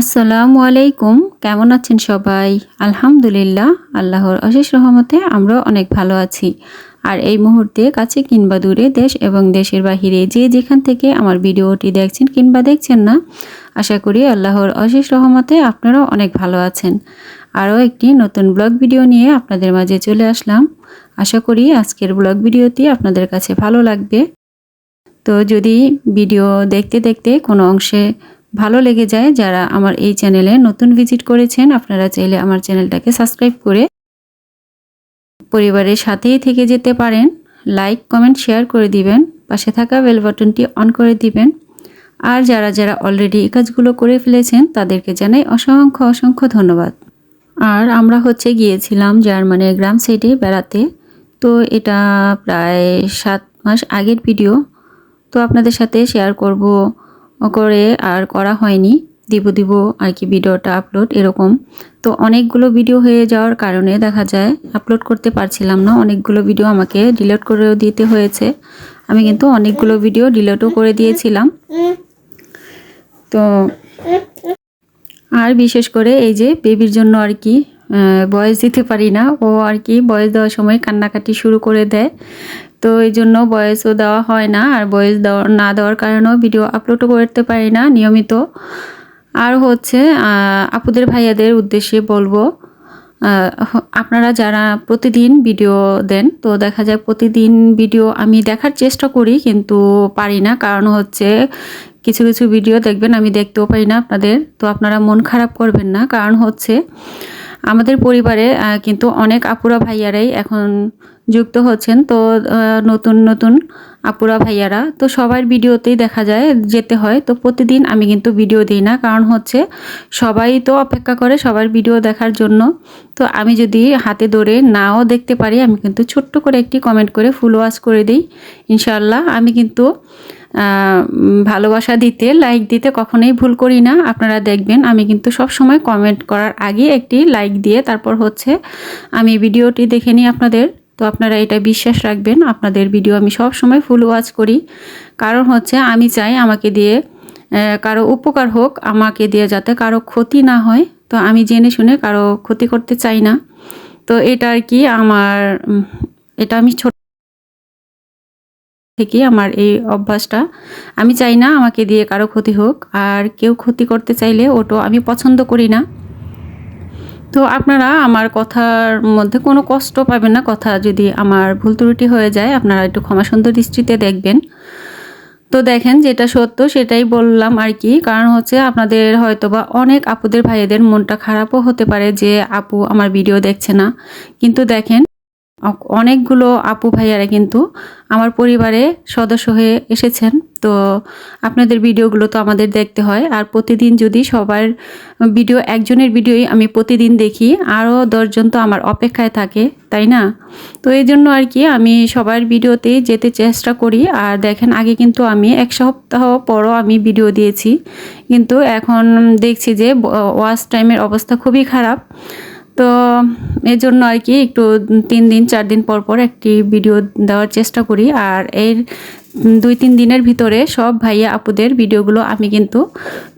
আসসালামু আলাইকুম। কেমন আছেন সবাই? আলহামদুলিল্লাহ, আল্লাহর অশেষ রহমতে আমরা অনেক ভালো আছি। আর এই মুহূর্তে কাছে কিংবা দূরে দেশ এবং দেশের বাহিরে যে যেখান থেকে আমার ভিডিওটি দেখছেন কিংবা দেখছেন না, আশা করি আল্লাহর অশেষ রহমতে আপনারাও অনেক ভালো আছেন। আরও একটি নতুন ব্লগ ভিডিও নিয়ে আপনাদের মাঝে চলে আসলাম। আশা করি আজকের ব্লগ ভিডিওটি আপনাদের কাছে ভালো লাগবে। তো যদি ভিডিও দেখতে দেখতে কোনো অংশে ভালো লেগে যায় যারা আমার এই চ্যানেলে নতুন ভিজিট করেছেন, আপনারা চাইলে আমার চ্যানেলটাকে সাবস্ক্রাইব করে পরিবারের সাথেই থেকে যেতে পারেন। লাইক, কমেন্ট, শেয়ার করে দিবেন, পাশে থাকা বেল বাটনটি অন করে দিবেন। আর যারা যারা অলরেডি এই কাজগুলো করে ফেলেছেন, তাদেরকে জানাই অসংখ্য অসংখ্য ধন্যবাদ। আর আমরা হচ্ছে গিয়েছিলাম জার্মানির গ্রাম সাইডে বেড়াতে। তো এটা প্রায় সাত মাস আগের ভিডিও। তো আপনাদের সাথে শেয়ার করব। করে আর করা হয়নি। দিব দিব আর কি ভিডিওটা আপলোড এরকম। তো অনেকগুলো ভিডিও হয়ে যাওয়ার কারণে দেখা যায় আপলোড করতে পারছিলাম না। অনেকগুলো ভিডিও আমাকে ডিলিট করেও দিতে হয়েছে। আমি কিন্তু অনেকগুলো ভিডিও ডিলিটও করে দিয়েছিলাম। তো আর বিশেষ করে এই যে বেবির জন্য আর কি বয়স দিতে পারি না। ও আর কি বয়স দেওয়ার সময় কান্নাকাটি শুরু করে দেয়। তো এই জন্য বয়সও দেওয়া হয় না, আর বয়স দেওয়া, না দেওয়ার কারণেও ভিডিও আপলোডও করতে পারি না নিয়মিত। আর হচ্ছে আপুদের ভাইয়াদের উদ্দেশ্যে বলব আপনারা যারা প্রতিদিন ভিডিও দেন, তো দেখা যায় প্রতিদিন ভিডিও আমি দেখার চেষ্টা করি, কিন্তু পারি না। কারণ হচ্ছে, কিছু কিছু ভিডিও দেখবেন, আমি দেখতেও পারি না আপনাদের। তো আপনারা মন খারাপ করবেন না। কারণ হচ্ছে, আমাদের পরিবারে কিন্তু অনেক আপুরা ভাইয়ারাই এখন যুক্ত হচ্ছেন। তো নতুন নতুন আপুরা ভাইয়ারা। তো সবার ভিডিওতেই দেখা যায়, যেতে হয়। তো প্রতিদিন আমি কিন্তু ভিডিও দিই না। কারণ হচ্ছে সবাই তো অপেক্ষা করে সবার ভিডিও দেখার জন্য। তো আমি যদি হাতে ধরে নাও দেখতে পারি, আমি কিন্তু ছোট্ট করে একটি কমেন্ট করে ফুল ওয়াশ করে দিই ইনশাল্লাহ আমি কিন্তু ভালোবাসা দিতে লাইক দিতে কখনোই ভুল করি না। আপনারা দেখবেন, আমি কিন্তু সব সময় কমেন্ট করার আগে একটি লাইক দিয়ে তারপর হচ্ছে আমি ভিডিওটি দেখে নিই আপনাদের। তো আপনারা এটা বিশ্বাস রাখবেন, আপনাদের ভিডিও আমি সব সময় ফুল ওয়াচ করি। কারণ হচ্ছে আমি চাই আমাকে দিয়ে কারও উপকার হোক, আমাকে দিয়ে যাতে কারও ক্ষতি না হয়। তো আমি জেনে শুনে কারও ক্ষতি করতে চাই না। তো এটা আর কি আমার এটা আমি ছোট থেকে আমার এই অভ্যাসটা। আমি চাই না আমাকে দিয়ে কারও ক্ষতি হোক, আর কেউ ক্ষতি করতে চাইলে ওটো আমি পছন্দ করি না। তো আপনারা আমার কথার মধ্যে কোনো কষ্ট পাবেন না। কথা যদি আমার ভুল ত্রুটি হয়ে যায়, আপনারা একটু ক্ষমা সুন্দর দৃষ্টিতে দেখবেন। তো দেখেন যেটা সত্য সেটাই বললাম আর কি। কারণ হচ্ছে আপনাদের হয়তো বা অনেক আপুদের ভাইয়েদের মনটা খারাপও হতে পারে যে আপু আমার ভিডিও দেখছে না। কিন্তু দেখেন অনেকগুলো আপু ভাইয়ারা কিন্তু আমার পরিবারে সদস্য হয়ে এসেছেন। তো আপনাদের ভিডিওগুলো তো আমাদের দেখতে হয়। আর প্রতিদিন যদি সবার ভিডিও, একজনের ভিডিওই আমি প্রতিদিন দেখি, আরও দশজন তো আমার অপেক্ষায় থাকে, তাই না? তো এই জন্য আর কি আমি সবার ভিডিওতেই যেতে চেষ্টা করি। আর দেখেন, আগে কিন্তু আমি এক সপ্তাহ পরও আমি ভিডিও দিয়েছি। কিন্তু এখন দেখছি যে ওয়াচ টাইমের অবস্থা খুবই খারাপ। তো এই জন্য আর কি একটু তিন দিন, চার দিন পর পর একটি ভিডিও দেওয়ার চেষ্টা করি। আর এর দুই, তিন দিনের ভিতরে সব ভাইয়া আপুদের ভিডিওগুলো আমি কিন্তু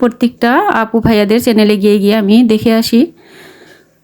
প্রত্যেকটা আপু ভাইয়াদের চ্যানেলে গিয়ে গিয়ে আমি দেখে আসি।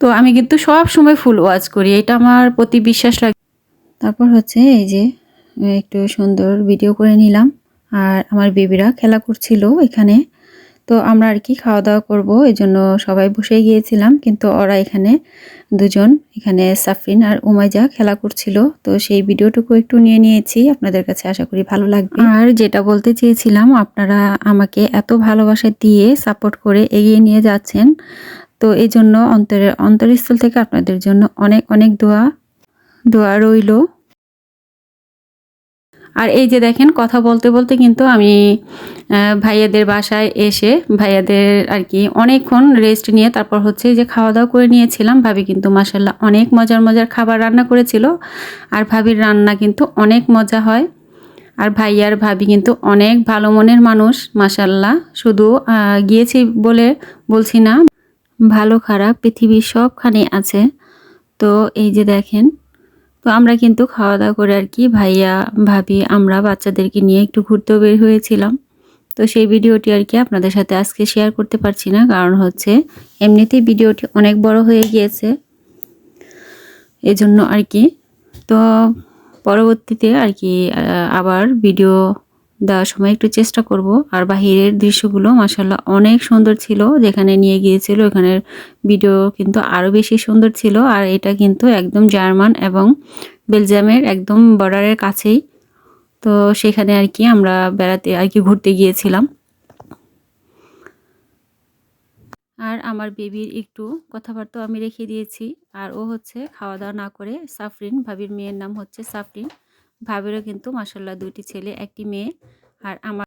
তো আমি কিন্তু সব সময় ফুল ওয়াচ করি, এটা আমার প্রতি বিশ্বাস রাখি। তারপর হচ্ছে এই যে, একটু সুন্দর ভিডিও করে নিলাম। আর আমার বেবিরা খেলা করছিল এখানে। তো আমরা আর কি খাওয়া দাওয়া করব এই জন্য সবাই বসে গিয়েছিলাম, কিন্তু ওরা এখানে দুজন, এখানে সাফরিন আর উমাইজা খেলা করছিল, তো সেই ভিডিওটুকু একটু নিয়ে নিয়েছি, আপনাদের কাছে আশা করি ভালো লাগবে। আর যেটা বলতে চেয়েছিলাম, আপনারা আমাকে এত ভালোবাসা দিয়ে সাপোর্ট করে এগিয়ে নিয়ে যাচ্ছেন, তো এই জন্য অন্তরের অন্তরস্থল থেকে আপনাদের জন্য অনেক অনেক দোয়া দোয়া রইল। আর এই যে দেখেন, কথা বলতে বলতে কিন্তু আমি ভাইয়াদের বাসায় এসে ভাইয়াদের আর কি অনেকক্ষণ রেস্ট নিয়ে তারপর হচ্ছে যে খাওয়া দাওয়া করে নিয়েছিলাম। ভাবি কিন্তু মাসাল্লাহ অনেক মজার মজার খাবার রান্না করেছিল আর ভাবির রান্না কিন্তু অনেক মজা হয়। আর ভাইয়ার ভাবি কিন্তু অনেক ভালো মনের মানুষ মাসাল্লাহ শুধু গিয়েছি বলে বলছি না, ভালো খারাপ পৃথিবীর সবখানে আছে। তো এই যে দেখেন তো আমরা কিন্তু খাওয়া দাওয়া করে আর কি ভাইয়া, ভাবি, আমরা বাচ্চাদেরকে নিয়ে একটু ঘুরতেও বের হয়েছিলাম। তো সেই ভিডিওটি আর কি আপনাদের সাথে আজকে শেয়ার করতে পারছি না, কারণ হচ্ছে এমনিতেই ভিডিওটি অনেক বড় হয়ে গিয়েছে। এজন্য আর কি। তো পরবর্তীতে আর কি আবার ভিডিও দেওয়ার সময় একটু চেষ্টা করব। আর বাহিরের দৃশ্যগুলো মাসাল্লাহ অনেক সুন্দর ছিল। যেখানে নিয়ে গিয়েছিল ওখানের ভিডিও কিন্তু আরও বেশি সুন্দর ছিল। আর এটা কিন্তু একদম জার্মান এবং বেলজিয়ামের একদম বর্ডারের কাছেই। তো সেখানে আর কি আমরা বেড়াতে আর কি ঘুরতে গিয়েছিলাম। আর আমার বেবির একটু কথাবার্তা আমি রেখে দিয়েছি। আর ও হচ্ছে খাওয়া দাওয়া না করে সাফরিন, ভাবির মেয়ের নাম হচ্ছে সাফরিন। ভাবিরও কিন্তু মাসাল্লাহ দুটি ছেলে একটি মেয়ে আর আমার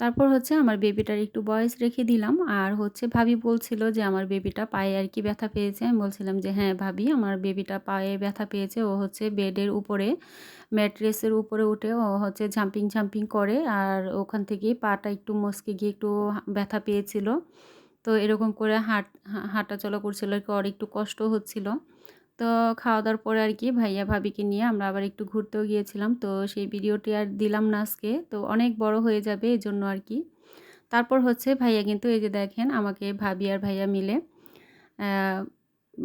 তারপর হচ্ছে আমার বেবিটার একটু বয়স রেখে দিলাম। আর হচ্ছে ভাবি বলছিল যে আমার বেবিটা পায়ে আর কি ব্যথা পেয়েছে। আমি বলছিলাম যে হ্যাঁ ভাবি, আমার বেবিটা পায়ে ব্যথা পেয়েছে। ও হচ্ছে বেডের উপরে ম্যাট্রেসের উপরে উঠে ও হচ্ছে ঝাম্পিং ঝাম্পিং করে। আর ওখান থেকে পাটা একটু মস্কে গিয়ে একটু ব্যথা পেয়েছিল। তো এরকম করে হাঁট হাঁটা চলা করছিল আর কি। ওর একটু কষ্ট হচ্ছিল। তো খাওয়া দাওয়ার পরে আর কি ভাইয়া ভাবিকে নিয়ে আমরা আবার একটু ঘুরতেও গিয়েছিলাম। তো সেই ভিডিওটি আর দিলাম না আজকে। তো অনেক বড় হয়ে যাবে এই জন্য আর কি তারপর হচ্ছে ভাইয়া কিন্তু এই যে দেখেন আমাকে ভাবি আর ভাইয়া মিলে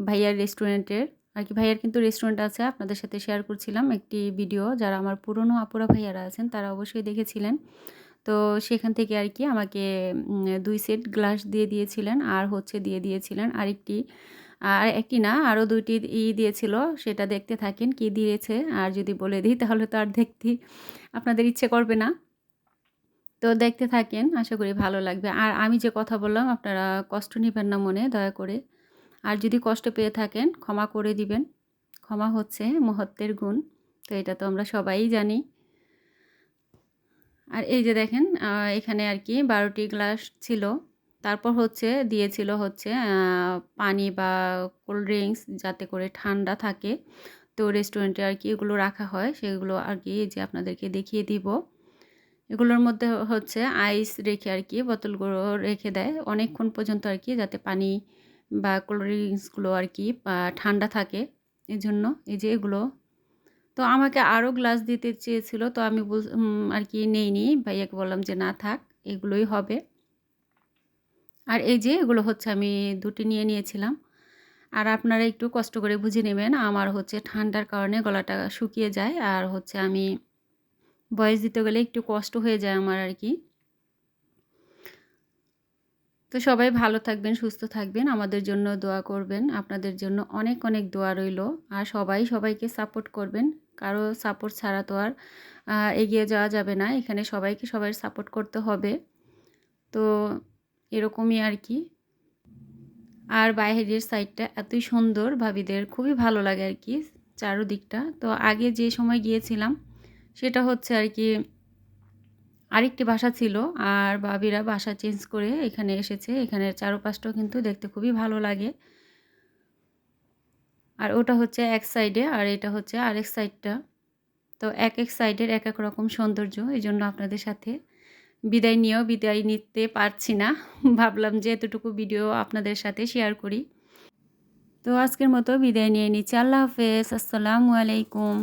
ভাইয়ার রেস্টুরেন্টের আর কি ভাইয়ার কিন্তু রেস্টুরেন্ট আছে, আপনাদের সাথে শেয়ার করছিলাম একটি ভিডিও। যারা আমার পুরনো আপুরা ভাইয়ারা আছেন, তারা অবশ্যই দেখেছিলেন। তো সেখান থেকে আর কি আমাকে দুই সেট গ্লাস দিয়ে দিয়েছিলেন আর হচ্ছে দিয়ে দিয়েছিলেন আরেকটি আর একটি না আরও দুইটি ই দিয়েছিল, সেটা দেখতে থাকেন কি দিয়েছে, আর যদি বলে দিই তাহলে তো আর দেখতে আপনাদের ইচ্ছে করবে না। তো দেখতে থাকেন, আশা করি ভালো লাগবে। আর আমি যে কথা বললাম, আপনারা কষ্ট নেবেন না মনে, দয়া করে। আর যদি কষ্ট পেয়ে থাকেন, ক্ষমা করে দিবেন। ক্ষমা হচ্ছে মহত্বের গুণ, তো এটা তো আমরা সবাই জানি। আর এই যে দেখেন এখানে আর কি বারোটি গ্লাস ছিল। তারপর হচ্ছে দিয়েছিল হচ্ছে পানি বা কোল্ড ড্রিঙ্কস যাতে করে ঠান্ডা থাকে। তো রেস্টুরেন্টে আর কি এগুলো রাখা হয়, সেগুলো আর কি যে আপনাদেরকে দেখিয়ে দিব। এগুলোর মধ্যে হচ্ছে আইস রেখে আর কি বোতলগুলো রেখে দেয়। অনেকক্ষণ পর্যন্ত আর কি যাতে পানি বা কোল্ড ড্রিঙ্কসগুলো আর কি ঠান্ডা থাকে। এই জন্য এই যে এগুলো। তো আমাকে আরও গ্লাস দিতে চেয়েছিল, তো আমি আর কি নেইনি। ভাইয়াকে বললাম যে না থাক, এগুলোই হবে। আর এই যে এগুলো হচ্ছে আমি দুটি নিয়ে নিয়েছিলাম। আর আপনারা একটু কষ্ট করে বুঝে নেবেন, আমার হচ্ছে ঠান্ডার কারণে গলাটা শুকিয়ে যায় আর হচ্ছে আমি বয়স দিতে গেলে একটু কষ্ট হয়ে যায় আমার আর কি। তো সবাই ভালো থাকবেন, সুস্থ থাকবেন, আমাদের জন্য দোয়া করবেন, আপনাদের জন্য অনেক অনেক দোয়া রইল। আর সবাই সবাইকে সাপোর্ট করবেন, কারও সাপোর্ট ছাড়া তো আর এগিয়ে যাওয়া যাবে না, এখানে সবাইকে সবাই সাপোর্ট করতে হবে। তো এরকমই আর কি। আর বাইরের সাইডটা এতই সুন্দর, ভাবিদের খুবই ভালো লাগে আর কি চারোদিকটা। তো আগে যে সময় গিয়েছিলাম, সেটা হচ্ছে আর কি আরেকটি বাসা ছিল, আর ভাবিরা বাসা চেঞ্জ করে এখানে এসেছে। এখানের চারোপাশটাও কিন্তু দেখতে খুবই ভালো লাগে। আর ওটা হচ্ছে এক সাইডে আর এটা হচ্ছে আরেক সাইডটা তো এক এক সাইডের এক এক রকম সৌন্দর্য, এই জন্য আপনাদের সাথে বিদায় নিয়েও বিদায় নিতে পারছি না। ভাবলাম যে এতটুকু ভিডিও আপনাদের সাথে শেয়ার করি। তো আজকের মতো বিদায় নিয়ে নিচ্ছি। আল্লাহ হাফেজ। আসসালামু আলাইকুম।